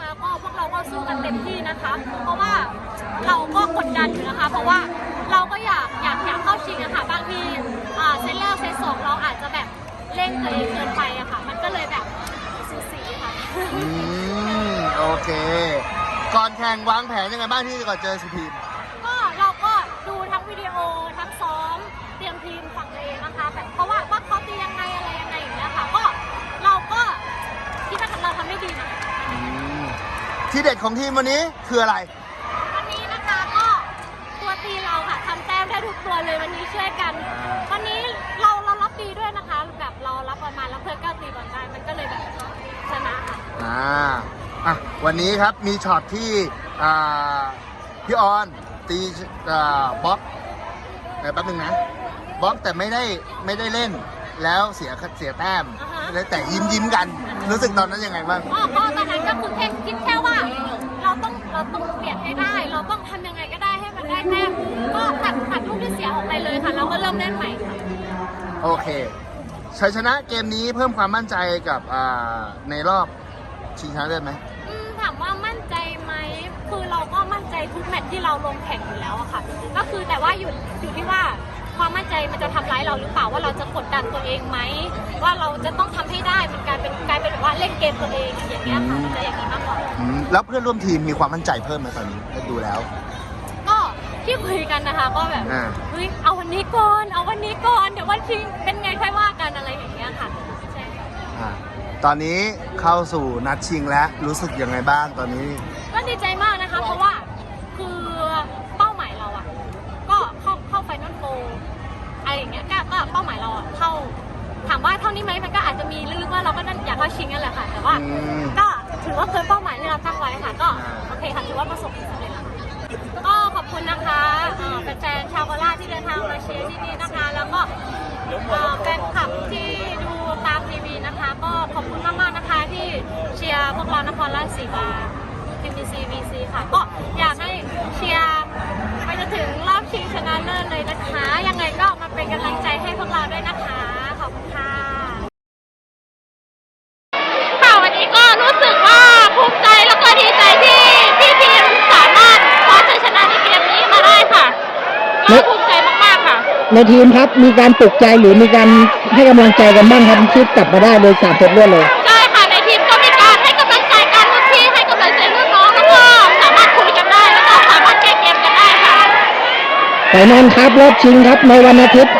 นะคะก็พวกเราก็สู้กันเต็มที่นะคะ เพราะว่าเราก็กดดันอยู่นะคะ เพราะว่าเราก็อยากอยากอยากเข้าชิงนะคะบางที่เซตแรกเซตสองเราอาจจะแบบเร่งตัวเองเกินไปอะค่ะ มันก็เลยแบบสูสีค่ะ อืม โอเค ก่อนแข่งวางแผนยังไงบ้างที่จะก่อนเจอสุพีม ที่เด็ดของทีมวันนี้คืออะไร วันนี้นะคะก็ตัวตีเราค่ะทำแต้มได้ทุกตัวเลยวันนี้ช่วยกัน วันนี้เราเรารับดีด้วยนะคะ แบบเรารับประมาณแล้วเพื่อนก็ตีบอลได้มันก็เลยแบบชนะค่ะอ่าอะวันนี้ครับมีช็อตที่อ่าพี่ออนตีอ่าบล็อกเดี๋ยวแป๊บนึงนะบล็อกแต่ไม่ได้ไม่ได้เล่นแล้วเสียเสียแต้มอ่าฮะแล้วแต่ยิ้มยิ้มกัน รู้สึกตอนนั้นยังไงบ้างก็ก็ตอนนั้นก็คือแค่คิดแค่ว่า เราต้องเราต้องเปลี่ยนให้ได้ เราต้องทำยังไงก็ได้ให้มันได้แต้มก็ตัดตัดลูกที่เสียออกไปเลยค่ะ เราก็เริ่มเล่นใหม่ค่ะ โอเคชัยชนะเกมนี้เพิ่มความมั่นใจกับอ่าในรอบชิงชนะเลิศไหม อืมถามว่ามั่นใจไหม คือเราก็มั่นใจทุกแมตช์ที่เราลงแข่งอยู่แล้วอะค่ะ ก็คือแต่ว่าอยู่อยู่ที่ว่า ความมั่นใจมันจะทำร้ายเราหรือเปล่าว่าเราจะกดดันตัวเองไหมว่าเราจะต้องทำให้ได้มันกลายเป็นกลายเป็นแบบว่าเล่นเกมตัวเองอย่างเงี้ยค่ะมันจะอย่างนี้มากกว่าอืมแล้วเพื่อนร่วมทีมมีความมั่นใจเพิ่มไหมตอนนี้ได้ดูแล้ว ก็ที่คุยกันนะคะก็แบบอ่าเฮ้ยเอาวันนี้ก่อนเอาวันนี้ก่อนเดี๋ยววันชิงเป็นไงค่อยว่ากันอะไรอย่างเงี้ยค่ะใช่ค่ะอ่าตอนนี้เข้าสู่นัดชิงแล้วรู้สึกยังไงบ้างตอนนี้ ถามว่าเท่านี้ไหมมันก็อาจจะมีลึกๆว่าเราก็นั่นอยากเข้าชิงนั่นแหละค่ะ แต่ว่าอืม ก็ถือว่าเกินเป้าหมายที่เราตั้งไว้ค่ะ ก็อ่าโอเคค่ะถือว่าประสบความสำเร็จแล้วค่ะก็ขอบคุณนะคะเอ่อแฟนๆชาวโคราชที่เดินทางมาเชียร์ที่นี่นะคะ แล้วก็เอ่อแฟนคลับที่ดูตามทีวีนะคะ ก็ขอบคุณมากๆนะคะที่เชียร์พวกเรานครราชสีมาทีมซีวีซีค่ะ ก็อยากให้เชียร์ไปจนถึงรอบชิงชนะเลิศเลยนะคะ ยังไงก็มาเป็นกำลังใจให้พวกเราด้วยนะคะ ขอบคุณค่ะ ค่ะวันนี้ก็รู้สึกว่าภูมิใจแล้วก็ดีใจที่ที่ทีมสามารถคว้าชัยชนะในเกมนี้มาได้ค่ะก็ภูมิใจมากๆค่ะ ในทีมครับมีการปลุกใจหรือมีการให้กำลังใจกันบ้างครับที่กลับมาได้โดยสามเซตรวดเลย ใช่ค่ะในทีมก็มีการให้กำลังใจกันรุ่นพี่ให้กำลังใจรุ่นน้องแล้วก็สามารถคุยกันได้แล้วก็สามารถแก้เกมกันได้ค่ะไฟนอลครับรอบชิงครับในวันอาทิตย์